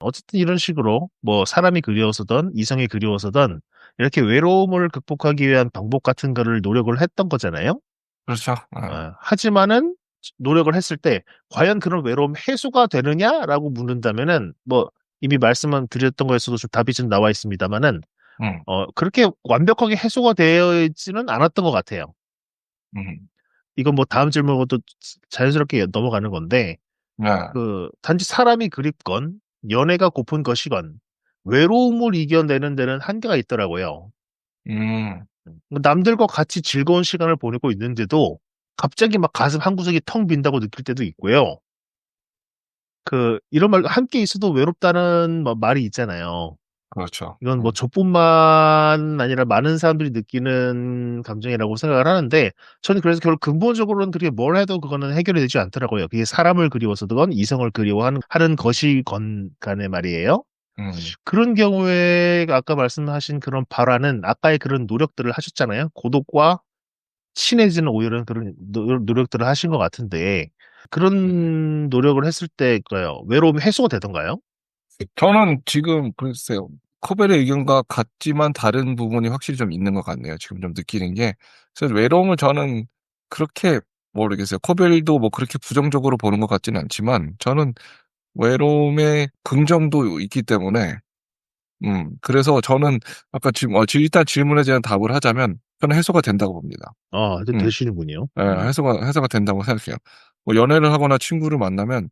어쨌든 이런 식으로 뭐 사람이 그리워서든 이성이 그리워서든 이렇게 외로움을 극복하기 위한 방법 같은 거를 노력을 했던 거잖아요. 그렇죠. 어. 어, 하지만은 노력을 했을 때 과연 그런 외로움 해소가 되느냐라고 묻는다면은 뭐 이미 말씀은 드렸던 거에서도 좀 답이 좀 나와 있습니다만은 음, 어 그렇게 완벽하게 해소가 되어 있지는 않았던 것 같아요. 음, 이건 뭐 다음 질문으로 또 자연스럽게 넘어가는 건데 네. 그 단지 사람이 그립건 연애가 고픈 것이건 외로움을 이겨내는 데는 한계가 있더라고요. 음, 남들과 같이 즐거운 시간을 보내고 있는데도 갑자기 막 가슴 한 구석이 텅 빈다고 느낄 때도 있고요. 그 이런 말 함께 있어도 외롭다는 뭐 말이 있잖아요. 그렇죠. 이건 뭐 음, 저뿐만 아니라 많은 사람들이 느끼는 감정이라고 생각을 하는데 저는 그래서 결국 근본적으로는 그렇게 뭘 해도 그거는 해결이 되지 않더라고요. 그게 사람을 그리워서든 이성을 그리워하는 하는 것이건 간에 말이에요. 음, 그런 경우에 아까 말씀하신 그런 발화는 아까의 그런 노력들을 하셨잖아요. 고독과 친해지는 오히려 그런 노- 노력들을 하신 것 같은데 그런 노력을 했을 때 외로움이 해소가 되던가요? 저는 지금 글쎄요. 코벨의 의견과 같지만 다른 부분이 확실히 좀 있는 것 같네요. 지금 좀 느끼는 게. 그래서 외로움을 저는 그렇게 모르겠어요. 코벨도 뭐 그렇게 부정적으로 보는 것 같지는 않지만 저는 외로움의 긍정도 있기 때문에 음, 그래서 저는 아까 지금 어, 지- 일단 질문에 대한 답을 하자면 저는 해소가 된다고 봅니다. 아, 이제 음. 되시는군요. 예, 음. 해소가 해소가 된다고 생각해요. 뭐 연애를 하거나 친구를 만나면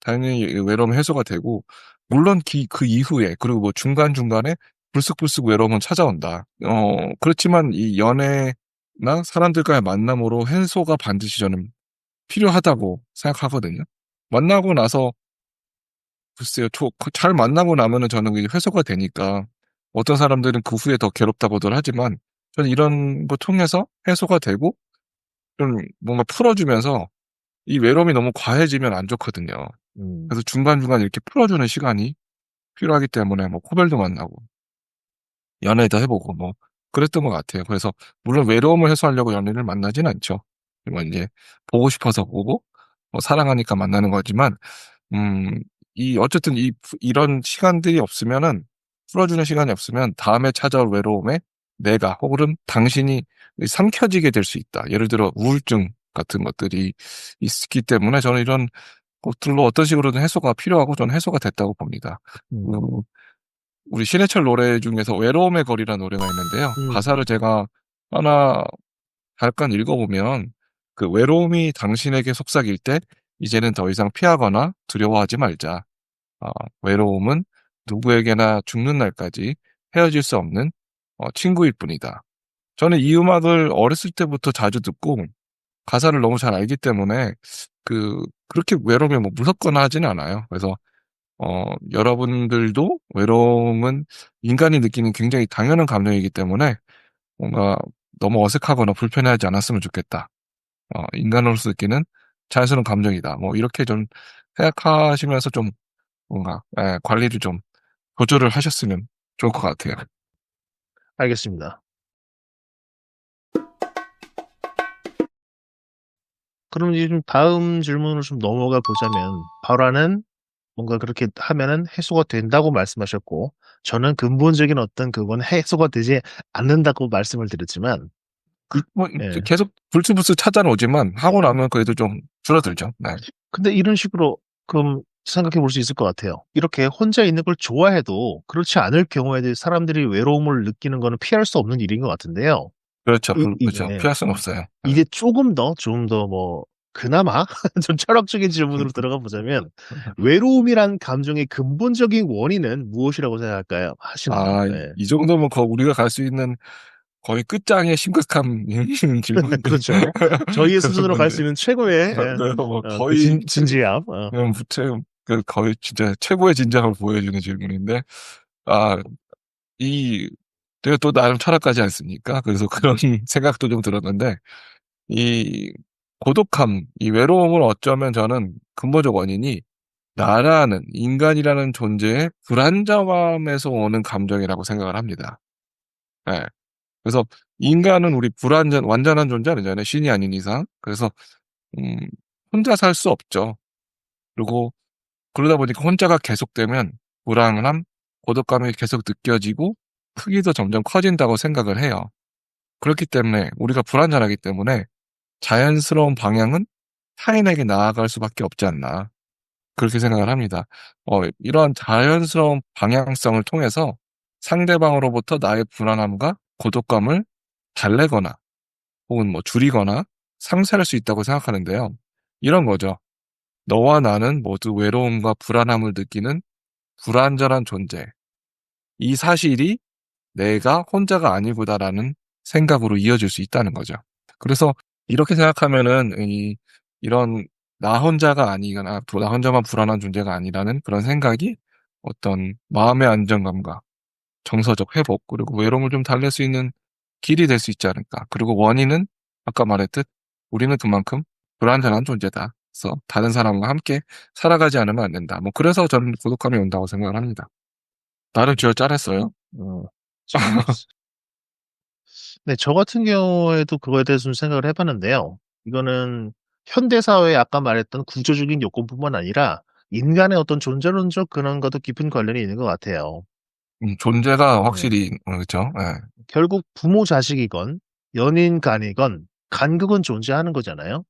당연히 외로움 해소가 되고 물론 기, 그 이후에 그리고 뭐 중간 중간에 불쑥불쑥 외로움은 찾아온다. 어 그렇지만 이 연애나 사람들과의 만남으로 해소가 반드시 저는 필요하다고 생각하거든요. 만나고 나서 글쎄요, 저- 그잘 만나고 나면은 저는 이게 해소가 되니까 어떤 사람들은 그 후에 더 괴롭다고들 하지만 저는 이런 거 통해서 해소가 되고 좀 뭔가 풀어주면서 이 외로움이 너무 과해지면 안 좋거든요. 음. 그래서 중간중간 이렇게 풀어주는 시간이 필요하기 때문에 뭐 코벨도 만나고 연애도 해보고 뭐 그랬던 것 같아요. 그래서 물론 외로움을 해소하려고 연애를 만나진 않죠. 뭐 이제 보고 싶어서 보고 뭐 사랑하니까 만나는 거지만 음, 이 어쨌든 이 이런 시간들이 없으면은 풀어주는 시간이 없으면 다음에 찾아올 외로움에 내가 혹은 당신이 삼켜지게 될 수 있다. 예를 들어 우울증 같은 것들이 있기 때문에 저는 이런 것들로 어떤 식으로든 해소가 필요하고 저는 해소가 됐다고 봅니다. 음. 음, 우리 신해철 노래 중에서 외로움의 거리라는 노래가 있는데요. 음. 가사를 제가 하나 잠깐 읽어보면 그 외로움이 당신에게 속삭일 때 이제는 더 이상 피하거나 두려워하지 말자. 어, 외로움은 누구에게나 죽는 날까지 헤어질 수 없는 어, 친구일 뿐이다. 저는 이 음악을 어렸을 때부터 자주 듣고 가사를 너무 잘 알기 때문에 그 그렇게 외로움이 뭐 무섭거나 하지는 않아요. 그래서 어, 여러분들도 외로움은 인간이 느끼는 굉장히 당연한 감정이기 때문에 뭔가 너무 어색하거나 불편해하지 않았으면 좋겠다. 어, 인간으로서 느끼는 자연스러운 감정이다. 뭐 이렇게 좀 생각하시면서 좀 뭔가 예, 관리를 좀 조절을 하셨으면 좋을 것 같아요. 알겠습니다. 그럼 이제 좀 다음 질문으로 좀 넘어가 보자면 발화는 뭔가 그렇게 하면은 해소가 된다고 말씀하셨고 저는 근본적인 어떤 그건 해소가 되지 않는다고 말씀을 드렸지만 뭐 예. 계속 불쑥불쑥 찾아오지만 하고 나면 그래도 좀 줄어들죠. 네. 근데 이런 식으로 그럼 생각해 볼 수 있을 것 같아요. 이렇게 혼자 있는 걸 좋아해도 그렇지 않을 경우에 사람들이 외로움을 느끼는 거는 피할 수 없는 일인 것 같은데요. 그렇죠. 이- 그, 그렇죠. 이게- 피할 수는 없어요. 이게 조금 더, 좀 더 뭐, 그나마 좀 철학적인 질문으로 들어가 보자면 외로움이란 감정의 근본적인 원인은 무엇이라고 생각할까요? 하시는 아, 네. 이 정도면 거 우리가 갈 수 있는 거의 끝장의 심각한 질문. 그렇죠. 저희의 수준으로 갈 수 있는 최고의 예, 네, 뭐 어, 그 거의 진, 진지함. 어. 무채 그 거의 진짜 최고의 진정을 보여주는 질문인데 아 이 제가 또 나름 철학가지 않습니까? 그래서 그런 생각도 좀 들었는데 이 고독함, 이 외로움을 어쩌면 저는 근본적 원인이 나라는 인간이라는 존재의 불안정함에서 오는 감정이라고 생각을 합니다. 예. 그래서 인간은 우리 불완전 완전한 존재 아니잖아요. 신이 아닌 이상. 그래서 음, 혼자 살 수 없죠. 그리고 그러다 보니까 혼자가 계속되면 불안함, 고독감이 계속 느껴지고 크기도 점점 커진다고 생각을 해요. 그렇기 때문에 우리가 불안전하기 때문에 자연스러운 방향은 타인에게 나아갈 수밖에 없지 않나. 그렇게 생각을 합니다. 어, 이러한 자연스러운 방향성을 통해서 상대방으로부터 나의 불안함과 고독감을 달래거나 혹은 뭐 줄이거나 상쇄할 수 있다고 생각하는데요. 이런 거죠. 너와 나는 모두 외로움과 불안함을 느끼는 불완전한 존재. 이 사실이 내가 혼자가 아니구나라는 생각으로 이어질 수 있다는 거죠. 그래서 이렇게 생각하면은 이, 이런 나 혼자가 아니거나 나 혼자만 불안한 존재가 아니라는 그런 생각이 어떤 마음의 안정감과 정서적 회복 그리고 외로움을 좀 달랠 수 있는 길이 될 수 있지 않을까. 그리고 원인은 아까 말했듯 우리는 그만큼 불완전한 존재다. 그래서 다른 사람과 함께 살아가지 않으면 안 된다. 뭐 그래서 저는 고독감이 온다고 생각을 합니다. 나름 쥐어 짜냈어요. 어, 네, 저 같은 경우에도 그거에 대해서 좀 생각을 해봤는데요. 이거는 현대사회에 아까 말했던 구조적인 요건뿐만 아니라 인간의 어떤 존재론적 그런 것도 깊은 관련이 있는 것 같아요. 음, 존재가 확실히 어, 그렇죠. 예. 결국 부모 자식이건 연인 간이건 간극은 존재하는 거잖아요.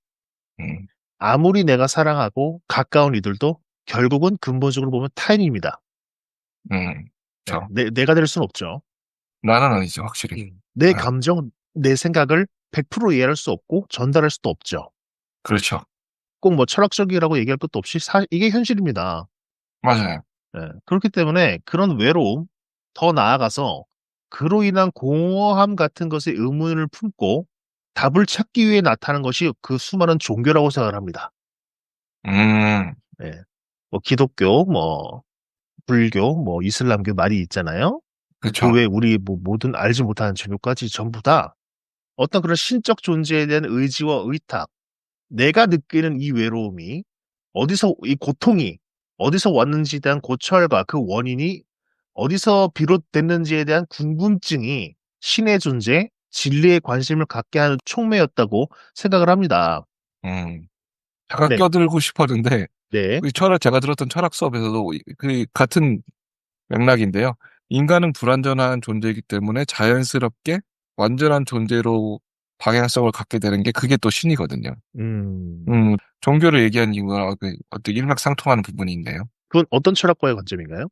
음, 아무리 내가 사랑하고 가까운 이들도 결국은 근본적으로 보면 타인입니다. 음, 그렇죠. 내, 내가 될 수는 없죠. 나는 아니죠, 확실히. 내 네. 감정, 내 생각을 100% 이해할 수 없고 전달할 수도 없죠. 그렇죠. 꼭 뭐 철학적이라고 얘기할 것도 없이 사, 이게 현실입니다. 맞아요. 예, 그렇기 때문에 그런 외로움, 더 나아가서 그로 인한 공허함 같은 것에 의문을 품고 답을 찾기 위해 나타나는 것이 그 수많은 종교라고 생각을 합니다. 음, 예. 뭐 기독교, 뭐 불교, 뭐 이슬람교 말이 있잖아요. 그렇죠. 그 외에 우리 뭐 모든 알지 못하는 종교까지 전부 다 어떤 그런 신적 존재에 대한 의지와 의탁, 내가 느끼는 이 외로움이 어디서 이 고통이 어디서 왔는지에 대한 고찰과 그 원인이 어디서 비롯됐는지에 대한 궁금증이 신의 존재, 진리에 관심을 갖게 하는 촉매였다고 생각을 합니다. 음, 잠깐 네. 껴들고 싶었는데 네. 이 철학 제가 들었던 철학 수업에서도 이- 그 같은 맥락인데요. 인간은 불완전한 존재이기 때문에 자연스럽게 완전한 존재로 방향성을 갖게 되는 게 그게 또 신이거든요. 음, 음, 종교를 얘기한 이유가 그 어떤 일맥상통하는 부분이 있네요. 그건 어떤 철학과의 관점인가요?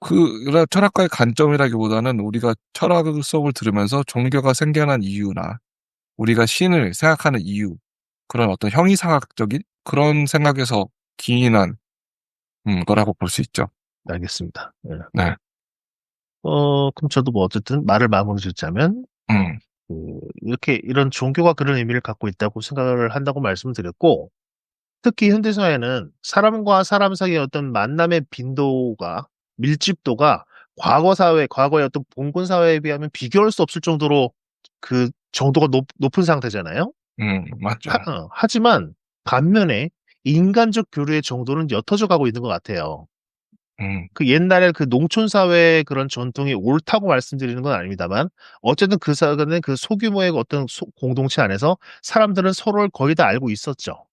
그 철학과의 관점이라기보다는 우리가 철학 수업을 들으면서 종교가 생겨난 이유나 우리가 신을 생각하는 이유 그런 어떤 형이상학적인 그런 생각에서 기인한 음, 거라고 볼 수 있죠. 알겠습니다. 네. 네. 어, 그럼 저도 뭐 어쨌든 말을 마무리 짓자면 음, 그, 이렇게 이런 종교가 그런 의미를 갖고 있다고 생각을 한다고 말씀을 드렸고, 특히 현대사회는 사람과 사람 사이의 어떤 만남의 빈도가, 밀집도가 과거 사회, 과거의 어떤 봉건 사회에 비하면 비교할 수 없을 정도로 그 정도가 높, 높은 상태잖아요. 음, 맞죠. 하, 어, 하지만 반면에 인간적 교류의 정도는 옅어져 가고 있는 것 같아요. 음, 그 옛날에 그 농촌 사회의 그런 전통이 옳다고 말씀드리는 건 아닙니다만 어쨌든 그 사회는 그 소규모의 어떤 소- 공동체 안에서 사람들은 서로를 거의 다 알고 있었죠.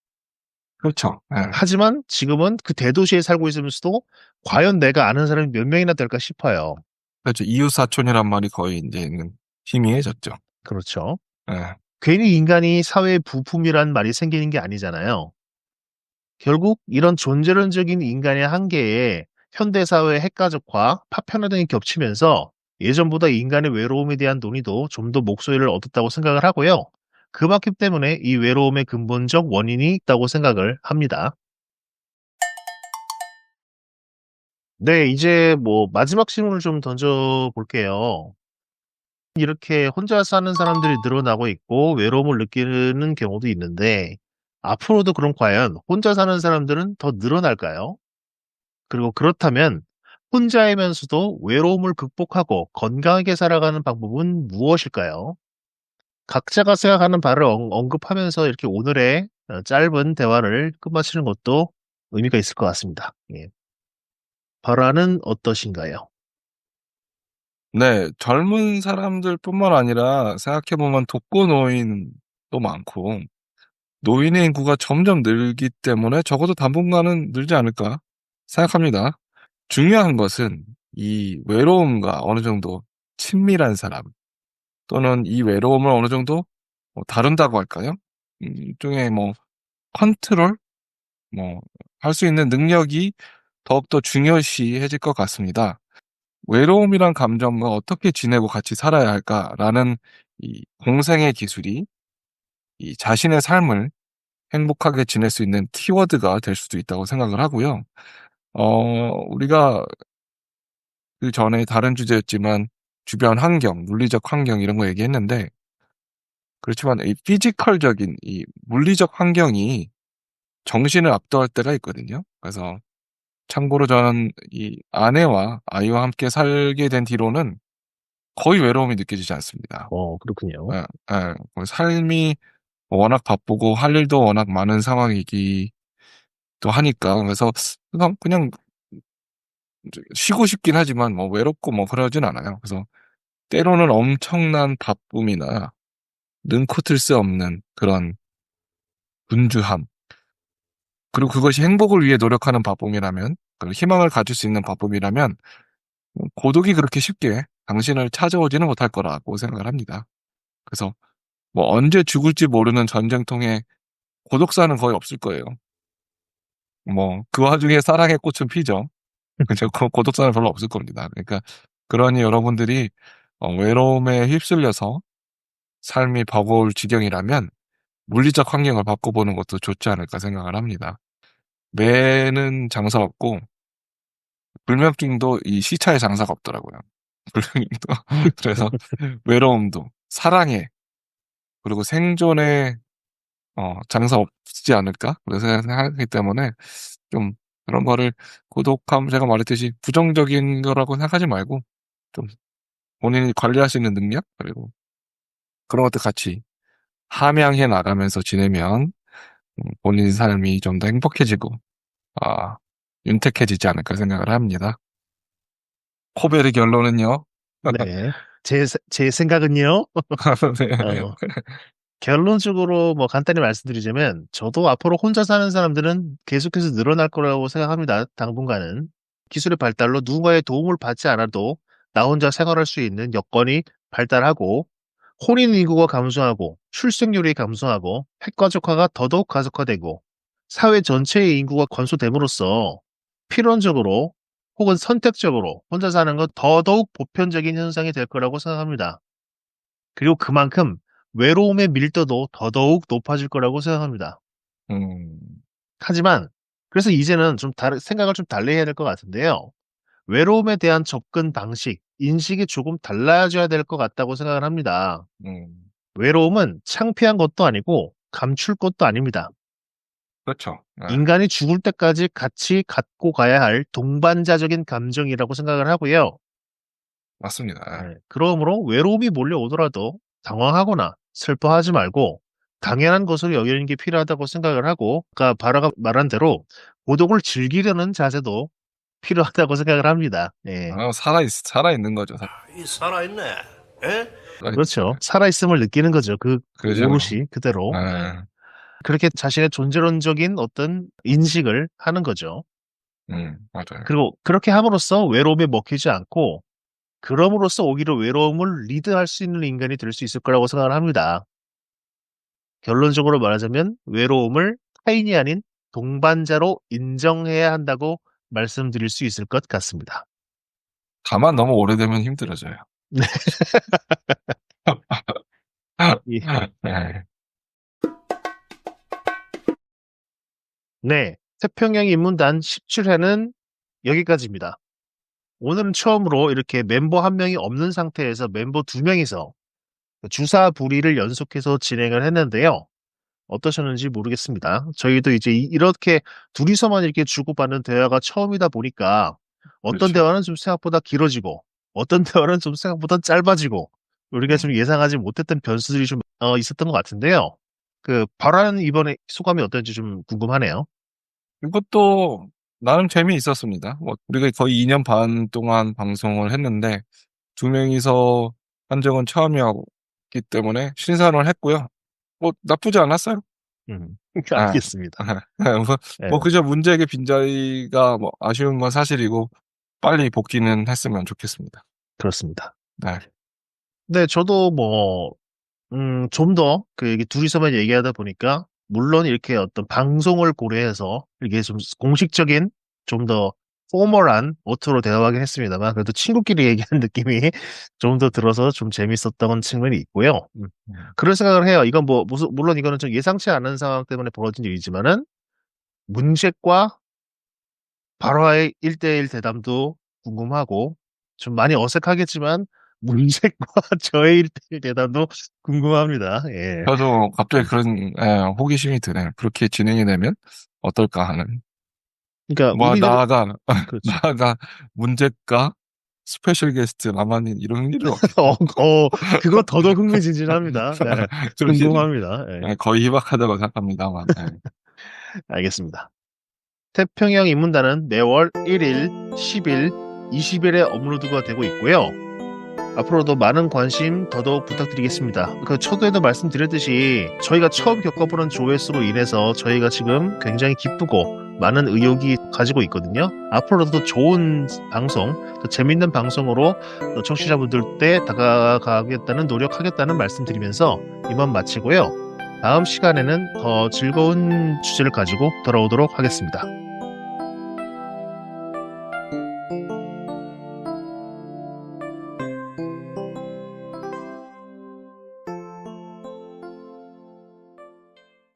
그렇죠. 예. 하지만 지금은 그 대도시에 살고 있으면서도 과연 내가 아는 사람이 몇 명이나 될까 싶어요. 그렇죠. 이웃 사촌이란 말이 거의 이제 희미해졌죠. 그렇죠. 예. 괜히 인간이 사회의 부품이란 말이 생기는 게 아니잖아요. 결국 이런 존재론적인 인간의 한계에 현대사회의 핵가족화, 파편화 등이 겹치면서 예전보다 인간의 외로움에 대한 논의도 좀 더 목소리를 얻었다고 생각을 하고요. 그렇기 때문에 이 외로움의 근본적 원인이 있다고 생각을 합니다. 네, 이제 뭐 마지막 질문을 좀 던져 볼게요. 이렇게 혼자 사는 사람들이 늘어나고 있고 외로움을 느끼는 경우도 있는데 앞으로도 그럼 과연 혼자 사는 사람들은 더 늘어날까요? 그리고 그렇다면 혼자이면서도 외로움을 극복하고 건강하게 살아가는 방법은 무엇일까요? 각자가 생각하는 바를 언- 언급하면서 이렇게 오늘의 어, 짧은 대화를 끝마치는 것도 의미가 있을 것 같습니다. 예. 바라는 어떠신가요? 네, 젊은 사람들뿐만 아니라 생각해보면 독거노인도 많고 노인의 인구가 점점 늘기 때문에 적어도 당분간은 늘지 않을까 생각합니다. 중요한 것은 이 외로움과 어느 정도 친밀한 사람 또는 이 외로움을 어느 정도 뭐 다룬다고 할까요? 음, 일종의 뭐 컨트롤 뭐 할 수 있는 능력이 더욱더 중요시해질 것 같습니다. 외로움이란 감정과 어떻게 지내고 같이 살아야 할까라는 이 공생의 기술이 이 자신의 삶을 행복하게 지낼 수 있는 키워드가 될 수도 있다고 생각을 하고요. 어, 우리가 그 전에 다른 주제였지만 주변 환경, 물리적 환경 이런 거 얘기했는데 그렇지만 이 피지컬적인 이 물리적 환경이 정신을 압도할 때가 있거든요. 그래서 참고로 저는 이 아내와 아이와 함께 살게 된 뒤로는 거의 외로움이 느껴지지 않습니다. 어, 그렇군요. 예, 예. 뭐 삶이 워낙 바쁘고 할 일도 워낙 많은 상황이기도 하니까 그래서 그냥 그냥 쉬고 싶긴 하지만 뭐 외롭고 뭐 그러진 않아요. 그래서 때로는 엄청난 바쁨이나 능코틀 수 없는 그런 분주함 그리고 그것이 행복을 위해 노력하는 바쁨이라면 그리고 희망을 가질 수 있는 바쁨이라면 고독이 그렇게 쉽게 당신을 찾아오지는 못할 거라고 생각을 합니다. 그래서 뭐 언제 죽을지 모르는 전쟁통에 고독사는 거의 없을 거예요. 뭐 그 와중에 사랑의 꽃은 피죠. 그죠? 고- 고독사는 별로 없을 겁니다. 그러니까 그러니 여러분들이 어, 외로움에 휩쓸려서 삶이 버거울 지경이라면 물리적 환경을 바꿔보는 것도 좋지 않을까 생각을 합니다. 매는 장사 없고 불면증도 이 시차에 장사가 없더라고요. 불면증도 그래서 외로움도 사랑에 그리고 생존에 어, 장사 없지 않을까 그래서 생각하기 때문에 좀 그런 거를 고독함 제가 말했듯이 부정적인 거라고 생각하지 말고 좀 본인이 관리할 수 있는 능력 그리고 그런 것들 같이 함양해 나가면서 지내면 음, 본인 삶이 좀 더 행복해지고 아, 윤택해지지 않을까 생각을 합니다. 코벨의 결론은요. 네. 제, 제 생각은요. 네. 어, 결론적으로 뭐 간단히 말씀드리자면 저도 앞으로 혼자 사는 사람들은 계속해서 늘어날 거라고 생각합니다. 당분간은 기술의 발달로 누군가의 도움을 받지 않아도 나 혼자 생활할 수 있는 여건이 발달하고 혼인 인구가 감소하고 출생률이 감소하고 핵가족화가 더더욱 가속화되고 사회 전체의 인구가 건소됨으로써 필연적으로 혹은 선택적으로 혼자 사는 것 더더욱 보편적인 현상이 될 거라고 생각합니다. 그리고 그만큼 외로움의 밀도도 더더욱 높아질 거라고 생각합니다. 음, 하지만 그래서 이제는 좀 다른 생각을 좀 달리 해야 될 것 같은데요. 외로움에 대한 접근 방식, 인식이 조금 달라져야 될 것 같다고 생각을 합니다. 음, 외로움은 창피한 것도 아니고 감출 것도 아닙니다. 그렇죠. 네. 인간이 죽을 때까지 같이 갖고 가야 할 동반자적인 감정이라고 생각을 하고요. 맞습니다. 네, 그러므로 외로움이 몰려오더라도 당황하거나 슬퍼하지 말고 당연한 것으로 여기는 게 필요하다고 생각을 하고 아까 바라가 말한 대로 고독을 즐기려는 자세도 필요하다고 생각을 합니다. 예. 아, 살아 살아 있는 거죠. 사- 이 살아 있네. 에? 그렇죠. 살아 있음을 느끼는 거죠. 그 그죠. 오롯이 그대로. 네. 그렇게 자신의 존재론적인 어떤 인식을 하는 거죠. 음, 맞아요. 그리고 그렇게 함으로써 외로움에 먹히지 않고 그럼으로써 오히려 외로움을 리드할 수 있는 인간이 될 수 있을 거라고 생각을 합니다. 결론적으로 말하자면 외로움을 타인이 아닌 동반자로 인정해야 한다고 말씀드릴 수 있을 것 같습니다. 다만 너무 오래되면 힘들어져요. 이- 네. 네, 태평양 인문단 17회는 여기까지입니다. 오늘은 처음으로 이렇게 멤버 한 명이 없는 상태에서 멤버 두 명이서 주사 부리를 연속해서 진행을 했는데요. 어떠셨는지 모르겠습니다. 저희도 이제 이- 이렇게 둘이서만 이렇게 주고받는 대화가 처음이다 보니까 어떤 그렇죠. 대화는 좀 생각보다 길어지고 어떤 대화는 좀 생각보다 짧아지고 우리가 음. 좀 예상하지 못했던 변수들이 좀 어, 있었던 것 같은데요. 그 발화는 이번에 소감이 어떤지 좀 궁금하네요. 이것도 나름 재미있었습니다. 뭐 우리가 거의 2년 반 동안 방송을 했는데 두 명이서 한 적은 처음이었기 때문에 신선을 했고요. 뭐 나쁘지 않았어요. 음, 아. 알겠습니다. 뭐, 네. 뭐 그저 문제의 빈자리가 뭐 아쉬운 건 사실이고 빨리 복귀는 했으면 좋겠습니다. 그렇습니다. 네. 네, 저도 뭐, 음, 좀 더, 그, 둘이서만 얘기하다 보니까, 물론 이렇게 어떤 방송을 고려해서, 이게 좀 공식적인, 좀 더 포멀한 어투로 대화하긴 했습니다만, 그래도 친구끼리 얘기하는 느낌이 좀 더 들어서 좀 재밌었던 측면이 있고요. 음. 그런 생각을 해요. 이건 뭐, 무슨, 물론 이거는 좀 예상치 않은 상황 때문에 벌어진 일이지만은, 문책과 발화의 1대1 대담도 궁금하고, 좀 많이 어색하겠지만, 문책과 저의 1대1 대담도 궁금합니다. 예. 저도 갑자기 그런 예, 호기심이 드네요. 그렇게 진행이 되면 어떨까 하는. 그러니까, 뭐 우리들- 나아가 그렇죠. 나아가 문제가 스페셜 게스트 남한인 이런 일은 없- 어, 어, 그거 더더욱 흥미진진합니다. 네. 궁금합니다. 예. 예, 거의 희박하다고 생각합니다만. 예. 알겠습니다. 태평양 인문단은 매월 1일, 10일, 20일에 업로드가 되고 있고요. 앞으로도 많은 관심 더더욱 부탁드리겠습니다. 그 초도에도 말씀드렸듯이 저희가 처음 겪어보는 조회수로 인해서 저희가 지금 굉장히 기쁘고 많은 의욕이 가지고 있거든요. 앞으로도 좋은 방송, 더 재밌는 방송으로 청취자분들 때 다가가겠다는 노력하겠다는 말씀드리면서 이만 마치고요. 다음 시간에는 더 즐거운 주제를 가지고 돌아오도록 하겠습니다.